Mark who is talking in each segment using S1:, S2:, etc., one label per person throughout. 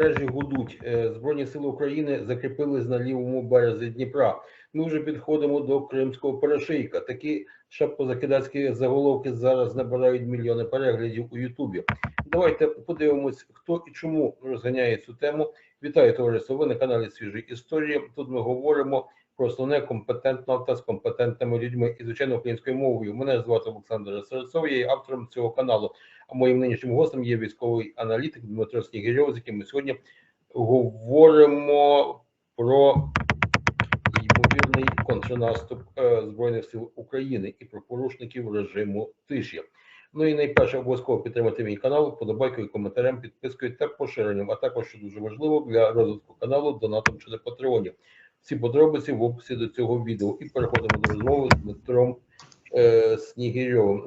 S1: Мережі гудуть. Е, Збройні сили України закріпились на лівому березі Дніпра. Ми вже підходимо до Кримського перешийка. Такі шапкозакидацькі заголовки зараз набирають мільйони переглядів у Ютубі. Давайте подивимось, хто і чому розганяє цю тему. Вітаю товариство. Ви на каналі Свіжі Історії. Тут ми говоримо про основне компетентно та з компетентними людьми і звичайно українською мовою. Мене звати Олександр Серцов, я є автором цього каналу. Моїм нинішнім гостем є військовий аналітик Дмитро Снігирьов, з яким ми сьогодні говоримо про ймовірний контрнаступ е, Збройних сил України і про порушників режиму тиші. Ну і найперше обов'язково підтримати мій канал вподобайкою, коментарем, підпискою та поширенням, а також, що дуже важливо для розвитку каналу, донатом чи на патреоні. Всі подробиці в описі до цього відео. І переходимо до розмови з Дмитром е,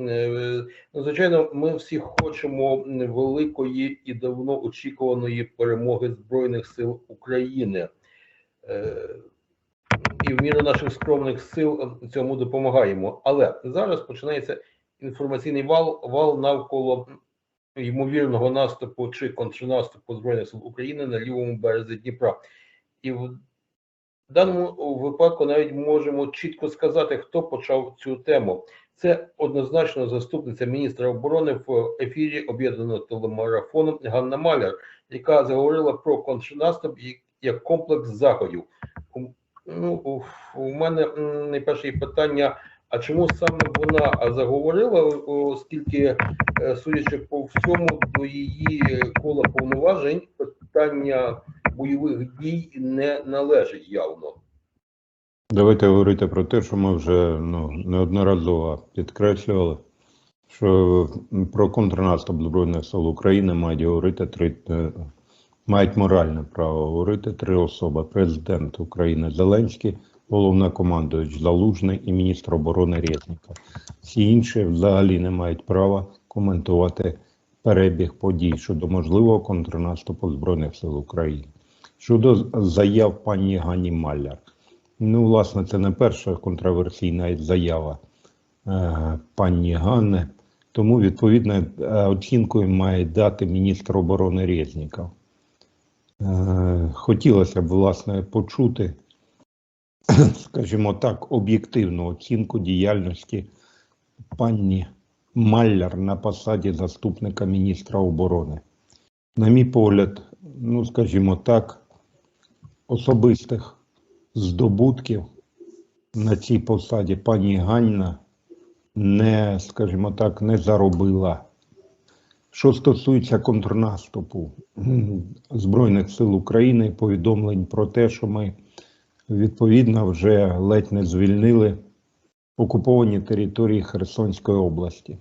S1: Е, ну, звичайно, ми всі хочемо великої і давно очікуваної перемоги Збройних сил України. Е, і в міру наших скромних сил цьому допомагаємо. Але зараз починається інформаційний вал, вал навколо ймовірного наступу чи контрнаступу Збройних сил України на лівому березі Дніпра. І в даному випадку навіть можемо чітко сказати, хто почав цю тему. Це однозначно заступниця міністра оборони в ефірі об'єднаного телемарафону Ганна Маляр, яка заговорила про контрнаступ як- комплекс заходів. Ну, у- у мене найперше питання: а чому саме вона заговорила, оскільки, е, судячи по всьому, до її кола повноважень питання бойових дій не належить явно.
S2: Давайте говорити про те, що ми вже ну, неодноразово підкреслювали, що про контрнаступ Збройних сил України мають говорити три е, мають моральне право говорити три особи: президент України Зеленський, головнокомандуючий Залужний і міністр оборони Резніков. Всі інші взагалі не мають права коментувати перебіг подій щодо можливого контрнаступу Збройних сил України. Щодо заяв пані Гані Маляр. Ну, власне, це не перша контроверсійна заява е, пані Ганни. Тому відповідно е, оцінкою має дати міністр оборони Резніков. Е, хотілося б, власне, почути, скажімо так, об'єктивну оцінку діяльності пані Малляр на посаді заступника міністра оборони. На мій погляд, ну, скажімо так, особистих здобутків на цій посаді пані Ганна не, скажімо так, не заробила. Що стосується контрнаступу Збройних сил України, повідомлень про те, що ми відповідно вже ледь не звільнили окуповані території Херсонської області.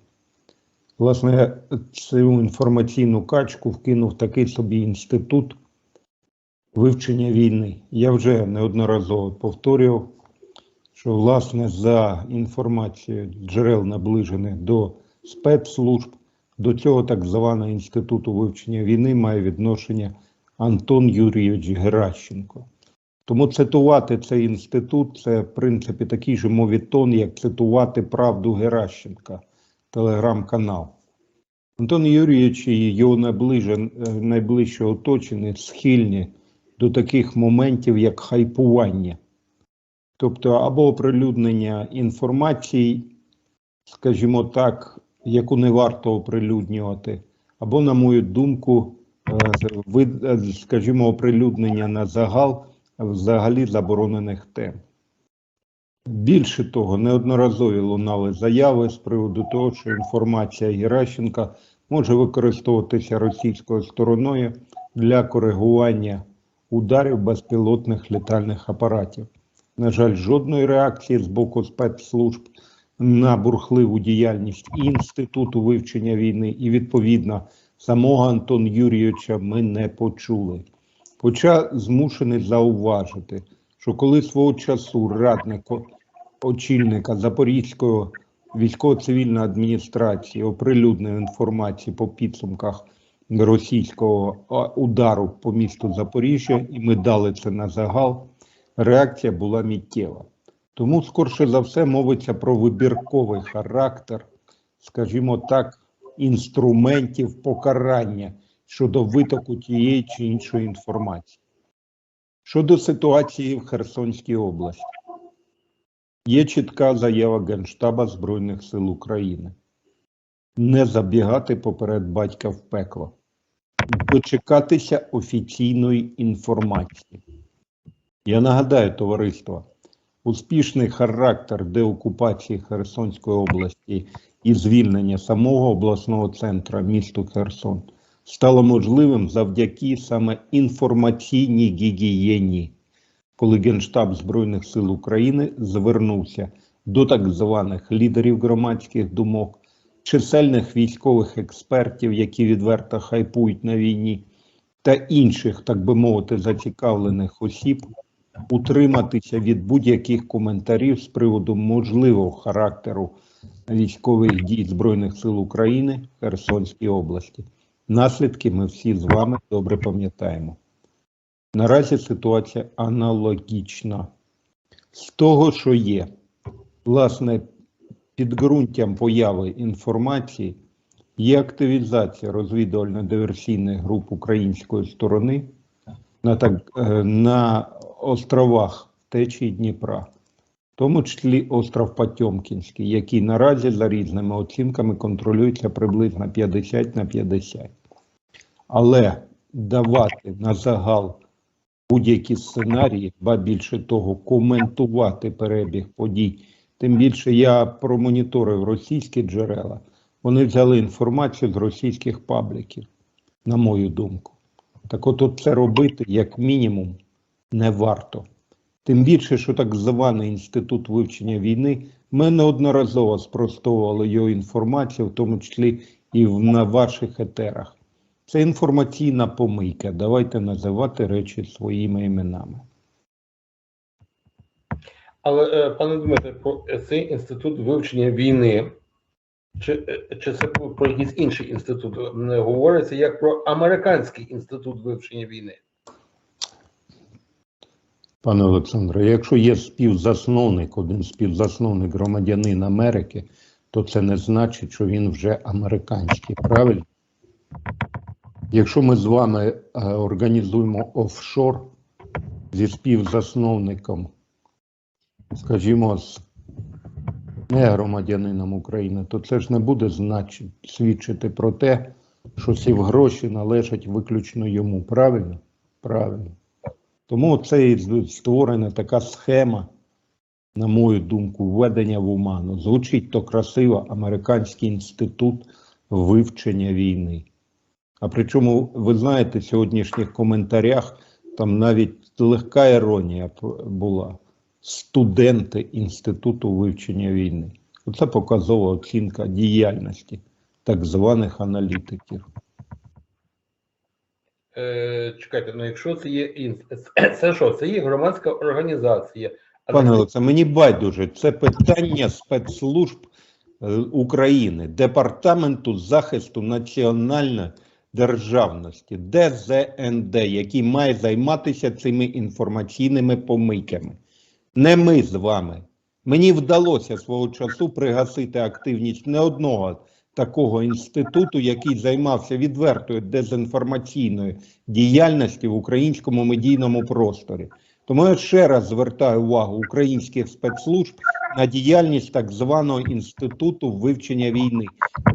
S2: Власне, цю інформаційну качку вкинув такий собі інститут вивчення війни. Я вже неодноразово повторював, що власне за інформацією джерел наближених до спецслужб, до цього так званого інституту вивчення війни має відношення Антон Юрійович Геращенко. Тому цитувати цей інститут це в принципі такий же мовітон, як цитувати правду Геращенка, телеграм-канал. Антон Юрійович і його е, найближче оточення схильні до таких моментів, як хайпування, тобто або оприлюднення інформації, скажімо так, яку не варто оприлюднювати, або, на мою думку, е, е, скажімо, оприлюднення на загал взагалі заборонених тем. Більше того, неодноразові лунали заяви з приводу того, що інформація Геращенка може використовуватися російською стороною для коригування ударів безпілотних літальних апаратів. На жаль, жодної реакції з боку спецслужб на бурхливу діяльність Інституту вивчення війни, і відповідно самого Антон Юрійовича ми не почули. Хоча змушений зауважити, що коли свого часу радник очільника Запорізької військово-цивільної адміністрації оприлюднив інформацію по підсумках російського удару по місту Запоріжжя, і ми дали це на загал, реакція була миттєва. Тому, скорше за все, мовиться про вибірковий характер, скажімо так, інструментів покарання щодо витоку тієї чи іншої інформації. Щодо ситуації в Херсонській області, є чітка заява Генштаба Збройних сил України не забігати поперед батька в пекло, дочекатися офіційної інформації. Я нагадаю, товариство, успішний характер деокупації Херсонської області і звільнення самого обласного центра місту Херсон стало можливим завдяки саме інформаційній гігієні, коли Генштаб Збройних сил України звернувся до так званих лідерів громадських думок, чисельних військових експертів, які відверто хайпують на війні, та інших, так би мовити, зацікавлених осіб, утриматися від будь-яких коментарів з приводу можливого характеру військових дій Збройних сил України в Херсонській області. Наслідки ми всі з вами добре пам'ятаємо. Наразі ситуація аналогічна. З того, що є, власне, підґрунтям появи інформації є активізація розвідувально-диверсійних груп української сторони на, так, е, на островах течії Дніпра, в тому числі остров Потьомкінський, який наразі за різними оцінками контролюється приблизно 50 на 50. Але давати на загал будь-які сценарії, ба більше того, коментувати перебіг подій. Тим більше я промоніторив російські джерела. Вони взяли інформацію з російських пабліків, на мою думку. Так от, це робити, як мінімум, не варто. Тим більше, що так званий інститут вивчення війни, ми неодноразово спростовували його інформацію, в тому числі і на ваших етерах. Це інформаційна помийка. Давайте називати речі своїми іменами.
S1: Але, е, пане Дмитре, про цей інститут вивчення війни, чи, е, чи це про якийсь інший інститут не говориться як про американський інститут вивчення війни?
S2: Пане Олександре, якщо є співзасновник, один співзасновник громадянин Америки, то це не значить, що він вже американський, правильно? Якщо ми з вами е, організуємо офшор зі співзасновником, скажімо, з не громадянином України, то це ж не буде значить, свідчити про те, що ці гроші належать виключно йому. Правильно? Правильно. Тому це і створена така схема, на мою думку, введення в оману. Звучить то красиво Американський інститут вивчення війни. А причому, ви знаєте, в сьогоднішніх коментарях там навіть легка іронія була. Студенти Інституту вивчення війни. Оце показова оцінка діяльності так званих аналітиків.
S1: Е, чекайте, ну якщо це є інс- це що? Це є громадська організація.
S2: Пане Олександре, мені байдуже, це питання спецслужб е, України, Департаменту захисту національної державності, ДЗНД, який має займатися цими інформаційними помийками. Не ми з вами. Мені вдалося свого часу пригасити активність не одного такого інституту, який займався відвертою дезінформаційною діяльністю в українському медійному просторі. Тому я ще раз звертаю увагу українських спецслужб на діяльність так званого інституту вивчення війни.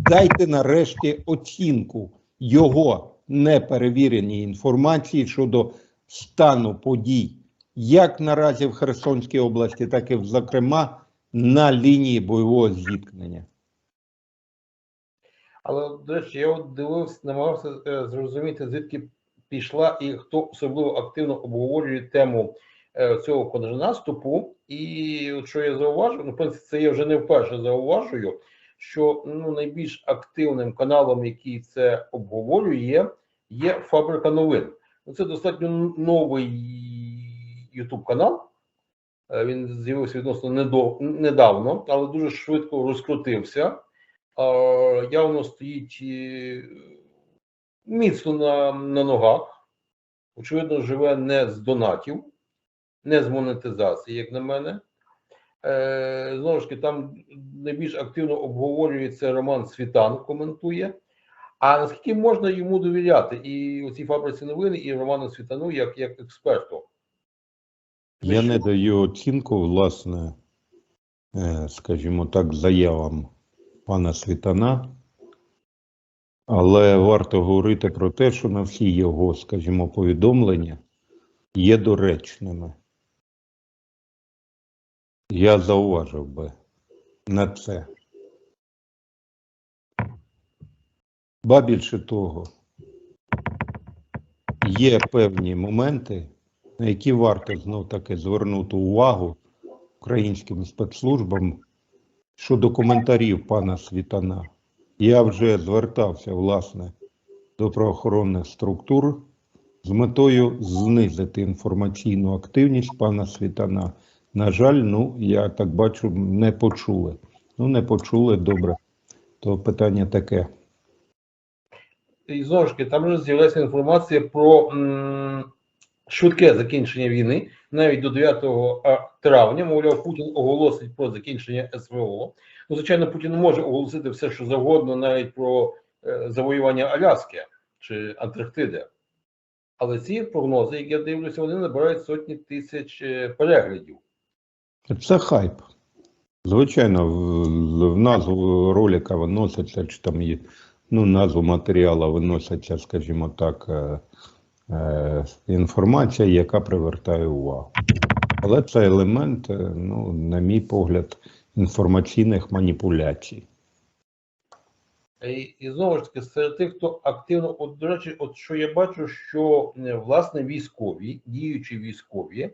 S2: Дайте нарешті оцінку його неперевіреній інформації щодо стану подій, як наразі в Херсонській області, так і зокрема на лінії бойового зіткнення.
S1: Але, до речі, я от дивився, намагався е, зрозуміти, звідки пішла і хто особливо активно обговорює тему е, цього контрнаступу. І що я зауважив, ну, в принципі, це я вже не вперше зауважую, що ну, найбільш активним каналом, який це обговорює, є Фабрика новин. Ну, Це достатньо новий YouTube канал. Е, Він з'явився відносно недавно, але дуже швидко розкрутився. Явно стоїть е, міцно на, на ногах. Очевидно, живе не з донатів, не з монетизації, як на мене. Е, знову ж таки, там найбільш активно обговорюється Роман Світан, коментує. А наскільки можна йому довіряти і у цій фабриці новини, і Роману Світану як, як експерту?
S2: Я не даю оцінку, власне, е, скажімо так, заявам пана Світана, але варто говорити про те, що на всі його, скажімо, повідомлення є доречними. Я зауважив би на це. Ба більше того, є певні моменти, на які варто знов таки звернути увагу українським спецслужбам щодо коментарів пана Світана. Я вже звертався, власне, до правоохоронних структур з метою знизити інформаційну активність пана Світана. На жаль, ну, я так бачу, не почули. Ну, не почули, добре. То питання таке.
S1: І знову ж таки, там вже з'явилася інформація про швидке закінчення війни. Навіть до 9 травня, мовляв, Путін оголосить про закінчення СВО. Ну, звичайно, Путін може оголосити все, що завгодно, навіть про е, завоювання Аляски чи Антарктиди. Але ці прогнози, як я дивлюся, вони набирають сотні тисяч е, переглядів.
S2: Це хайп. Звичайно, в, в назву ролика виноситься, чи там є, ну, назву матеріалу виноситься, скажімо так, е, інформація, яка привертає увагу. Але це елемент, е, ну, на мій погляд, інформаційних маніпуляцій.
S1: І, і знову ж таки, серед тих, хто активно, от до речі, от що я бачу, що е, власне військові, діючі військові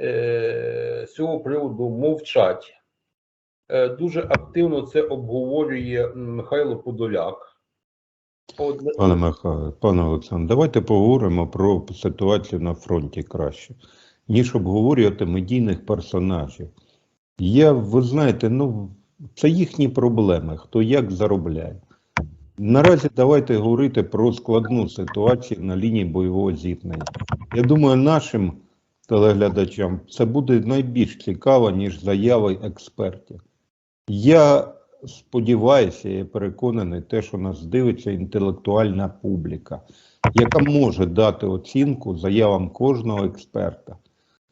S1: е, з цього приводу мовчать. Е, дуже активно це обговорює Михайло Подоляк.
S2: Пане Михайло, пане Олександр, давайте поговоримо про ситуацію на фронті краще, ніж обговорювати медійних персонажів. Я, ви знаєте, ну це їхні проблеми, хто як заробляє. Наразі давайте говорити про складну ситуацію на лінії бойового зіткнення. Я думаю, нашим телеглядачам це буде найбільш цікаво, ніж заяви експертів. Я сподіваюся, я переконаний, те, що нас дивиться інтелектуальна публіка, яка може дати оцінку заявам кожного експерта.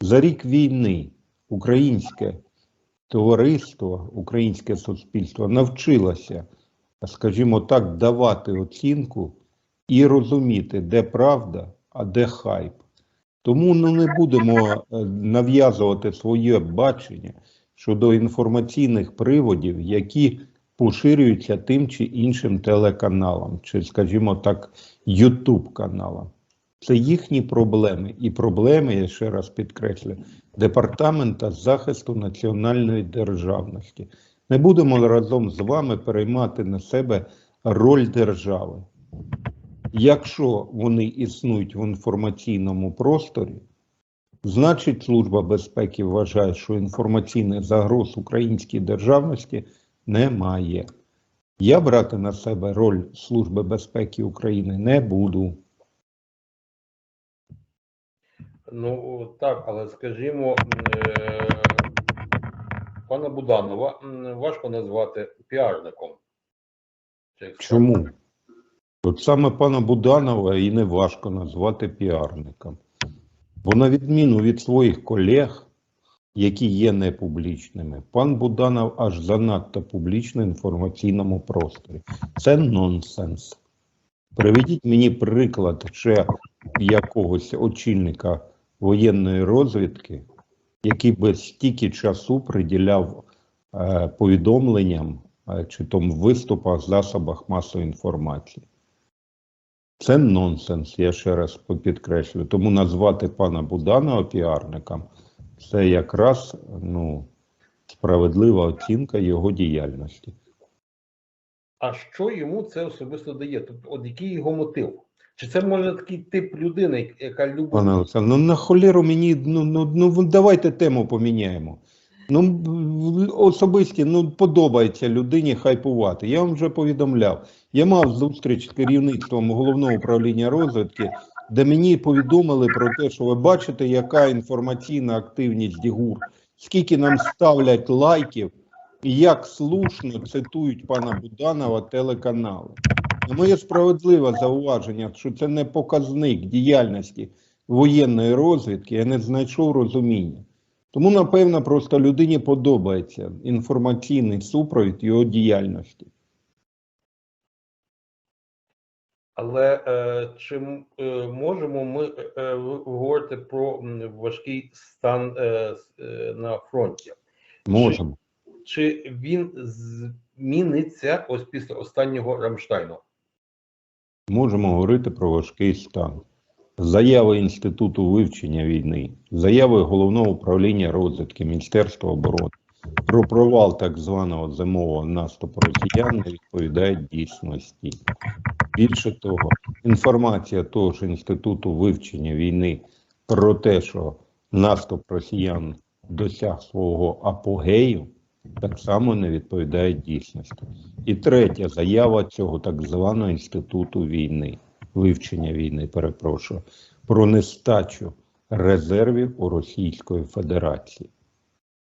S2: За рік війни українське товариство, українське суспільство навчилося, скажімо так, давати оцінку і розуміти, де правда, а де хайп. Тому ну, не будемо е, нав'язувати своє бачення щодо інформаційних приводів, які поширюються тим чи іншим телеканалам, чи, скажімо так, Ютуб каналам. Це їхні проблеми. І проблеми, я ще раз підкреслю, Департамента захисту національної державності. Не будемо разом з вами переймати на себе роль держави. Якщо вони існують в інформаційному просторі, значить Служба безпеки вважає, що інформаційних загроз українській державності немає. Я брати на себе роль Служби безпеки України не буду.
S1: Ну так, але скажімо, е, пана Буданова важко назвати піарником.
S2: Чому? От саме пана Буданова і не важко назвати піарником. Бо на відміну від своїх колег, які є непублічними, пан Буданов аж занадто публічний інформаційному просторі. Це нонсенс. Приведіть мені приклад ще якогось очільника воєнної розвідки, який би стільки часу приділяв е, повідомленням е, чи там виступах засобах масової інформації. Це нонсенс, я ще раз підкреслю. Тому назвати пана Буданова піарником це якраз ну, справедлива оцінка його діяльності.
S1: А що йому це особисто дає? Тобто, от який його мотив? Чи це може такий тип людини, яка любить
S2: Пане Олександр, ну на холєру мені, ну, ну, ну давайте тему поміняємо. Ну, особисті, ну, подобається людині хайпувати. Я вам вже повідомляв. Я мав зустріч з керівництвом головного управління розвідки, де мені повідомили про те, що ви бачите, яка інформаційна активність Дігур, скільки нам ставлять лайків і як слушно цитують пана Буданова телеканали. Моє справедливе зауваження, що це не показник діяльності воєнної розвідки, я не знайшов розуміння. Тому, напевно, просто людині подобається інформаційний супровід його діяльності.
S1: Але е, чи е, можемо ми е, е, говорити про важкий стан е, е, на фронті?
S2: Можемо.
S1: Чи він зміниться ось після останнього Рамштайну?
S2: Можемо говорити про важкий стан. Заяви Інституту вивчення війни, заяви Головного управління розвідки Міністерства оборони про провал так званого зимового наступу росіян не відповідають дійсності. Більше того, інформація того ж Інституту вивчення війни про те, що наступ росіян досяг свого апогею, так само не відповідає дійсності. І третя заява цього так званого інституту війни, вивчення війни, перепрошую, про нестачу резервів у Російської Федерації.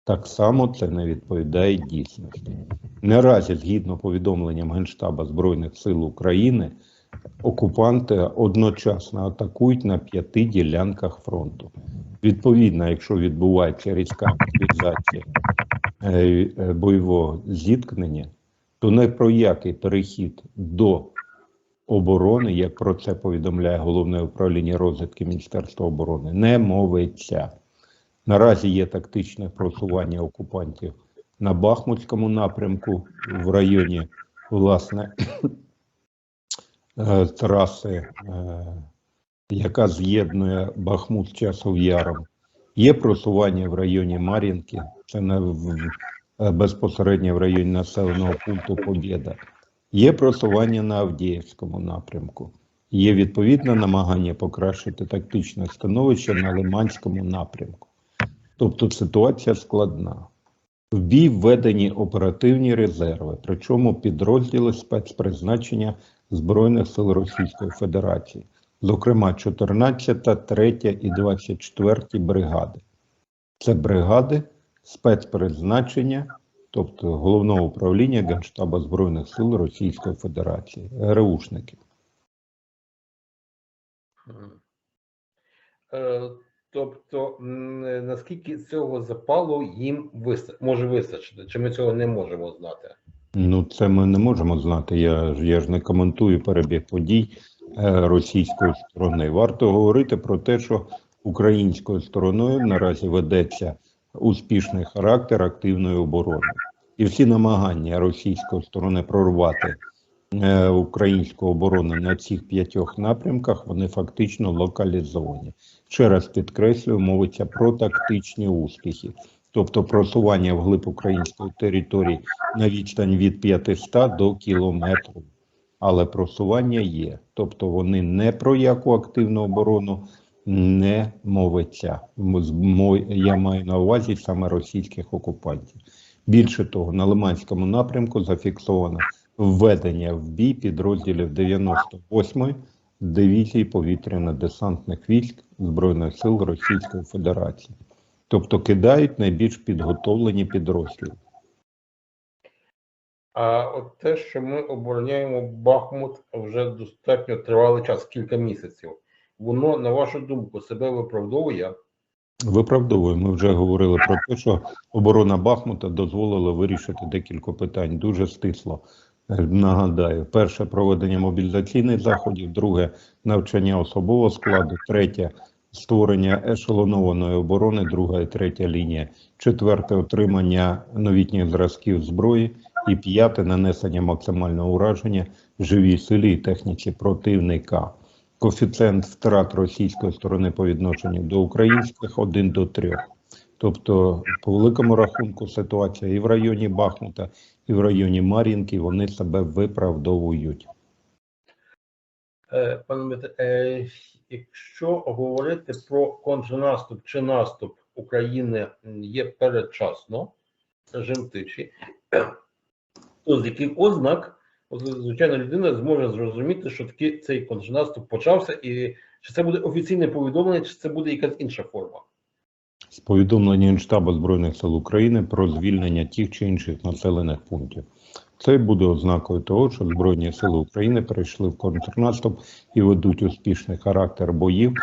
S2: Так само це не відповідає дійсності. Наразі, згідно повідомленням Генштаба Збройних сил України, окупанти одночасно атакують на п'яти ділянках фронту. Відповідно, якщо відбувається різка активізація е, е, бойового зіткнення, то не про який перехід до оборони, як про це повідомляє головне управління розвідки Міністерства оборони, не мовиться. Наразі є тактичне просування окупантів на Бахмутському напрямку в районі власне е, траси, е, яка з'єднує Бахмут з Часов Яром. Є просування в районі Мар'їнки, це не в, е, безпосередньо в районі населеного пункту Побєда. Є просування на Авдіївському напрямку. Є відповідне намагання покращити тактичне становище на Лиманському напрямку. Тобто ситуація складна. В бій введені оперативні резерви, причому підрозділи спецпризначення Збройних сил Російської Федерації, зокрема 14, 3 і 24 бригади. Це бригади спецпризначення, тобто головного управління Генштаба Збройних сил Російської Федерації, ГРУшники.
S1: Е, Тобто, наскільки цього запалу їм виста- може вистачити? Чи ми цього не можемо знати?
S2: Ну, це ми не можемо знати. Я, ж- я ж не коментую перебіг подій е, російської сторони. Варто говорити про те, що українською стороною наразі ведеться успішний характер активної оборони. І всі намагання російської сторони прорвати е, українську оборону на цих п'ятьох напрямках, вони фактично локалізовані. Ще раз підкреслюю, мовиться про тактичні успіхи, тобто просування вглиб української території на відстань від 500 до кілометрів. Але просування є. Тобто вони не про яку активну оборону не мовиться. Я маю на увазі саме російських окупантів. Більше того, на Лиманському напрямку зафіксовано введення в бій підрозділів 98-ї дивізії повітряно-десантних військ Збройних сил Російської Федерації. Тобто кидають найбільш підготовлені підрозділи.
S1: А от те, що ми обороняємо Бахмут вже достатньо тривалий час, кілька місяців, воно, на вашу думку, себе виправдовує?
S2: Виправдовую. Ми вже говорили про те, що оборона Бахмута дозволила вирішити декілька питань дуже стисло. Е, Нагадаю, перше проведення мобілізаційних заходів, друге навчання особового складу, третє створення ешелонованої оборони, друга і третя лінія, четверте отримання новітніх зразків зброї і п'яте нанесення максимального ураження живій силі і техніці противника. Коефіцієнт втрат російської сторони по відношенню до українських 1 до 3. Тобто, по великому рахунку, ситуація і в районі Бахмута, і в районі Мар'їнки вони себе виправдовують.
S1: Е, Пане Дмитре, е, якщо говорити про контрнаступ чи наступ України є передчасно, режим тиші, то з яких ознак, звичайно, людина зможе зрозуміти, що таки цей контрнаступ почався, і чи це буде офіційне повідомлення, чи це буде якась інша форма?
S2: З повідомлення Генштабу Збройних сил України про звільнення тих чи інших населених пунктів. Це буде ознакою того, що Збройні Сили України перейшли в контрнаступ і ведуть успішний характер боїв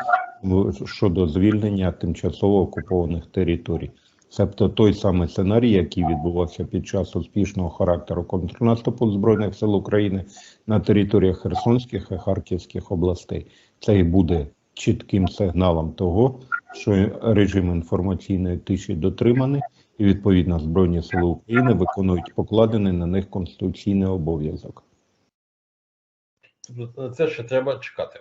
S2: щодо звільнення тимчасово окупованих територій. Тобто той самий сценарій, який відбувався під час успішного характеру контрнаступу Збройних сил України на територіях Херсонських і Харківських областей. Це і буде чітким сигналом того, що режим інформаційної тиші дотриманий, і відповідно Збройні Сили України виконують покладений на них конституційний обов'язок.
S1: Тобто це ще треба чекати.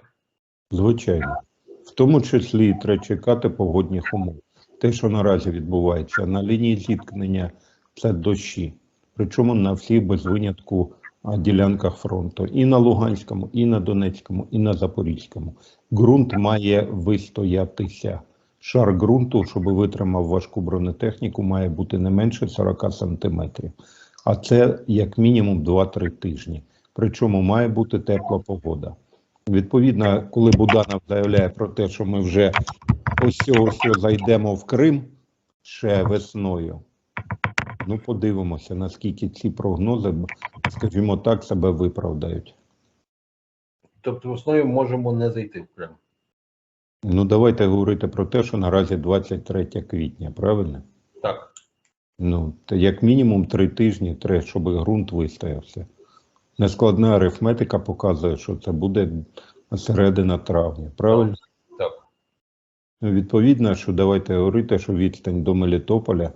S2: Звичайно, в тому числі і треба чекати погодних умов. Те, що наразі відбувається на лінії зіткнення, це дощі. Причому на всіх без винятку ділянках фронту і на Луганському, і на Донецькому, і на Запорізькому. Ґрунт має вистоятися. Шар ґрунту, щоб витримав важку бронетехніку, має бути не менше 40 сантиметрів. А це як мінімум 2-3 тижні. Причому має бути тепла погода. Відповідно, коли Буданов заявляє про те, що ми вже ось ось зайдемо в Крим ще весною. Ну, подивимося, наскільки ці прогнози, скажімо так, себе виправдають.
S1: Тобто, в основі можемо не зайти в Крим.
S2: Ну, давайте говорити про те, що наразі 23 квітня, правильно?
S1: Так.
S2: Ну, то як мінімум три тижні треба, щоб ґрунт вистоявся. Нескладна арифметика показує, що це буде середина травня, правильно? Ну, Відповідно, що давайте говорити, що відстань до Мелітополя,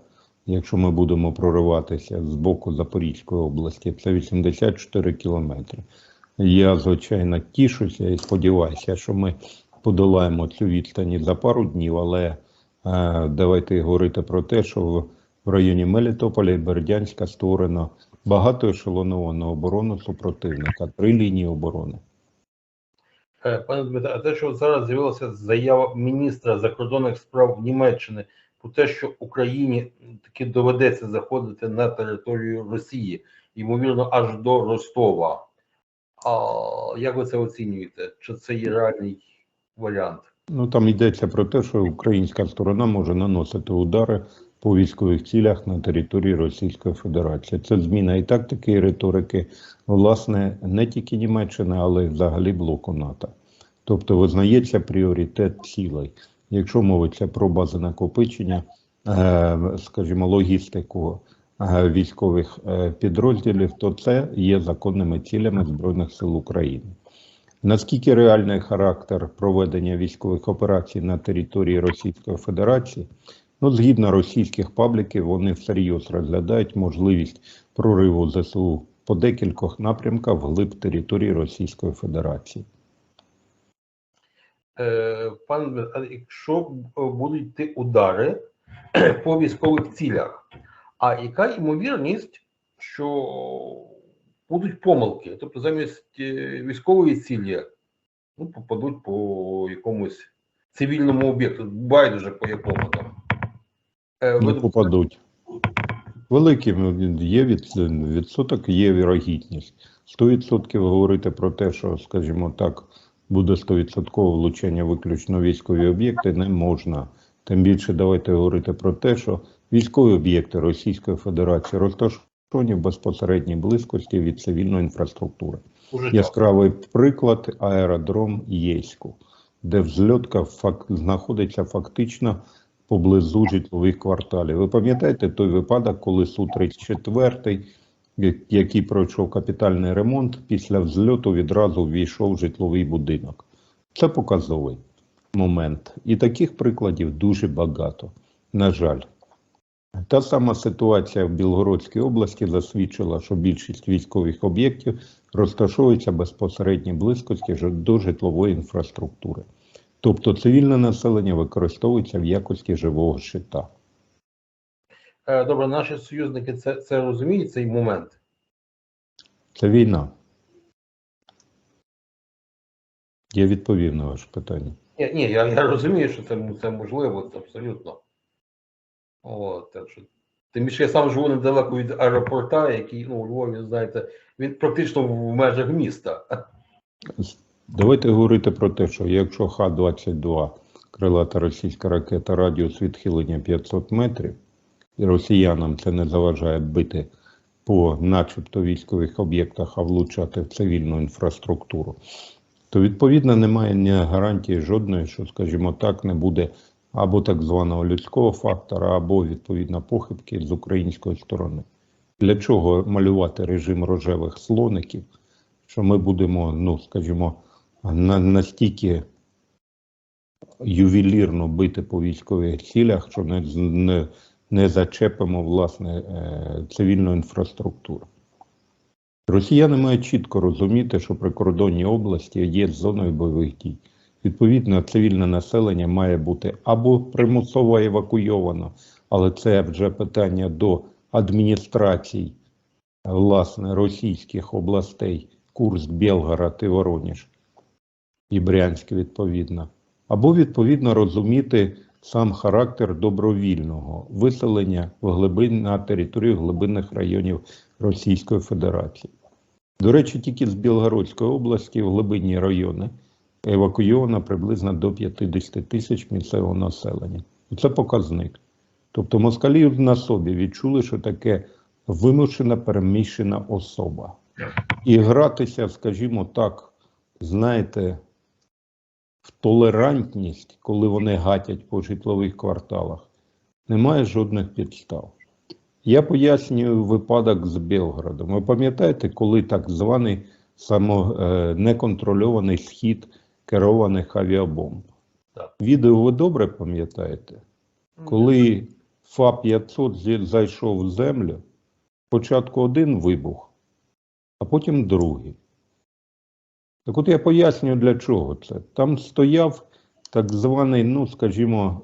S2: якщо ми будемо прориватися з боку Запорізької області, це 84 кілометри. Я, звичайно, тішуся і сподіваюся, що ми подолаємо цю відстань за пару днів, але е, давайте говорити про те, що в, районі Мелітополя і Бердянська створено багатоешелоновану оборону супротивника, три лінії оборони.
S1: Е, Пане Дмитре, а те, що зараз з'явилася заява міністра закордонних справ Німеччини про те, що Україні таки доведеться заходити на територію Росії, ймовірно, аж до Ростова. А як ви це оцінюєте? Чи це є реальний варіант?
S2: Ну там йдеться про те, що українська сторона може наносити удари по військових цілях на території Російської Федерації. Це зміна і тактики, і риторики, власне, не тільки Німеччини, але й взагалі блоку НАТО. Тобто визнається пріоритет цілей. Якщо мовиться про бази накопичення, е, скажімо, логістику е, військових е, підрозділів, то це є законними цілями Збройних сил України. Наскільки реальний характер проведення військових операцій на території Російської Федерації? Ну, згідно російських пабліків, вони всерйоз розглядають можливість прориву ЗСУ по декількох напрямках вглиб території Російської Федерації.
S1: Е, Пане якщо будуть йти удари по військових цілях, а яка ймовірність, що будуть помилки? Тобто замість е, військової цілі ну, попадуть по якомусь цивільному об'єкту, байдуже по якому там.
S2: Не попадуть. Великий ну, є від, відсоток, є вірогідність. 100% говорити про те, що, скажімо так, буде 100% влучання виключно військові об'єкти, не можна. Тим більше давайте говорити про те, що військові об'єкти Російської Федерації розташовані в безпосередній близькості від цивільної інфраструктури. Яскравий приклад аеродром Єську, де взльотка фак... знаходиться фактично поблизу житлових кварталів. Ви пам'ятаєте той випадок, коли Су-34, який пройшов капітальний ремонт, після взльоту відразу ввійшов в житловий будинок. Це показовий момент. І таких прикладів дуже багато. На жаль. Та сама ситуація в Білгородській області засвідчила, що більшість військових об'єктів розташовується в безпосередній близькості до житлової інфраструктури. Тобто цивільне населення використовується в якості живого щита.
S1: Е, Добре, наші союзники це, це розуміють цей момент.
S2: Це війна. Я відповів на ваше питання.
S1: Ні, ні, я, я розумію, що це, це можливо, це абсолютно. О, так що. Тим більше я сам живу недалеко від аеропорта, який, ну, у Львові, знаєте, він практично в межах міста.
S2: Давайте говорити про те, що якщо Х-22 крилата російська ракета радіус відхилення 500 метрів, і росіянам це не заважає бити по начебто військових об'єктах, а влучати в цивільну інфраструктуру, то відповідно немає ні гарантії жодної, що, скажімо так, не буде або так званого людського фактора, або відповідно похибки з української сторони. Для чого малювати режим рожевих слоників, що ми будемо, ну скажімо, настільки ювелірно бити по військових цілях, що не, не, не зачепимо власне е, цивільну інфраструктуру. Росіяни мають чітко розуміти, що прикордонні області є зоною бойових дій. Відповідно, цивільне населення має бути або примусово евакуйовано, але це вже питання до адміністрацій власне російських областей, Курск, Белгород і Воронеж, і Брянськ, відповідно, або відповідно розуміти сам характер добровільного виселення в глибин на територію глибинних районів Російської Федерації. До речі, тільки з Білгородської області в глибинні райони евакуйовано приблизно до 50 тисяч місцевого населення. Це показник. Тобто москалі на собі відчули, що таке вимушена переміщена особа. І гратися, скажімо так, знаєте, в толерантність, коли вони гатять по житлових кварталах, немає жодних підстав. Я пояснюю випадок з Белградом. Ви пам'ятаєте, коли так званий само, е, неконтрольований схід керованих авіабомб?
S1: Так.
S2: Відео ви добре пам'ятаєте? Коли ФА-500 зайшов в землю, спочатку один вибух, а потім другий. Так от я пояснюю, для чого це. Там стояв так званий, ну, скажімо,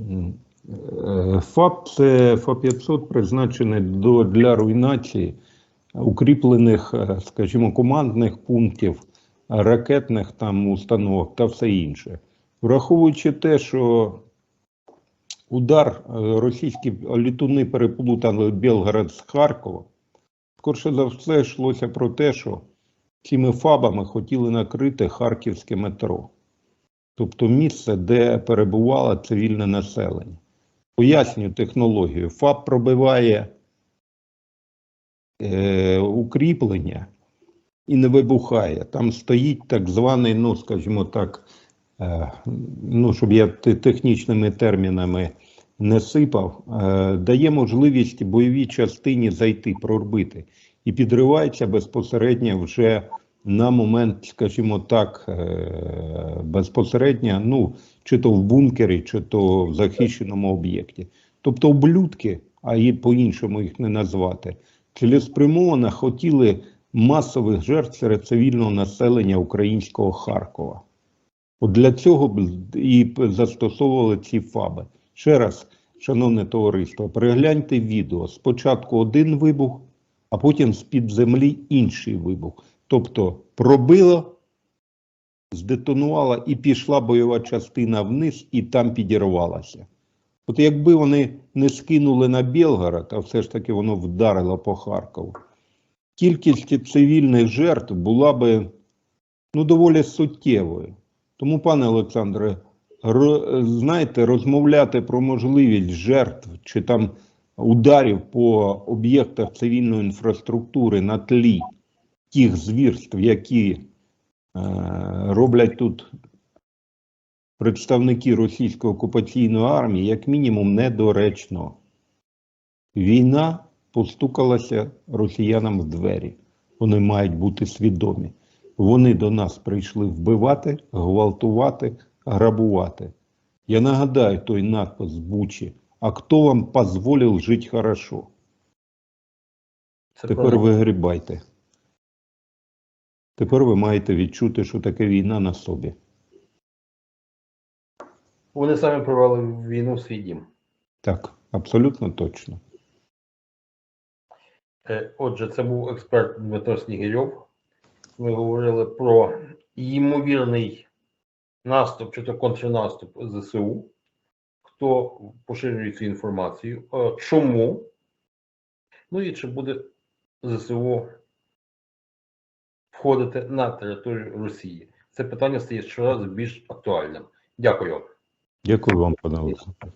S2: е, е, ФАП, це ФА-500 призначений до, для руйнації укріплених, е, скажімо, командних пунктів, ракетних там установок та все інше. Враховуючи те, що удар російські літуни переплутали Белгород з Харковом, скорше за все йшлося про те, що цими фабами хотіли накрити харківське метро, тобто місце, де перебувало цивільне населення. Пояснюю технологію. ФАБ пробиває е, укріплення і не вибухає. Там стоїть так званий, ну, скажімо так, е, ну, щоб я технічними термінами не сипав, е, дає можливість бойовій частині зайти, прорбити. І підривається безпосередньо вже на момент, скажімо так, е, безпосередньо, ну, чи то в бункері, чи то в захищеному об'єкті. Тобто ублюдки, а і по-іншому їх не назвати, цілеспрямовано хотіли масових жертв серед цивільного населення українського Харкова. От для цього і застосовували ці ФАБи. Ще раз, шановне товариство, перегляньте відео. Спочатку один вибух, а потім з-під землі інший вибух. Тобто пробило, здетонувала і пішла бойова частина вниз, і там підірвалася. От якби вони не скинули на Білгород, а все ж таки воно вдарило по Харкову, кількість цивільних жертв була би ну, доволі суттєвою. Тому, пане Олександре, знаєте, розмовляти про можливість жертв чи там ударів по об'єктах цивільної інфраструктури на тлі тих звірств, які е, роблять тут представники російської окупаційної армії, як мінімум, недоречно. Війна постукалася росіянам в двері. Вони мають бути свідомі. Вони до нас прийшли вбивати, гвалтувати, грабувати. Я нагадаю той надпис Бучі. А хто вам позволив жити хорошо?
S1: Це
S2: Тепер
S1: правда.
S2: ви грібайте. Тепер ви маєте відчути, що таке війна на собі.
S1: Вони самі провели війну в свій дім.
S2: Так, абсолютно точно.
S1: Е, Отже, це був експерт Дмитро Снігирьов. Ми говорили про ймовірний наступ чи то контрнаступ ЗСУ. Хто поширює цю інформацію? Е, Чому? Ну і чи буде ЗСУ входити на територію Росії? Це питання стає щораз більш актуальним. Дякую.
S2: Дякую вам, пане Олександре.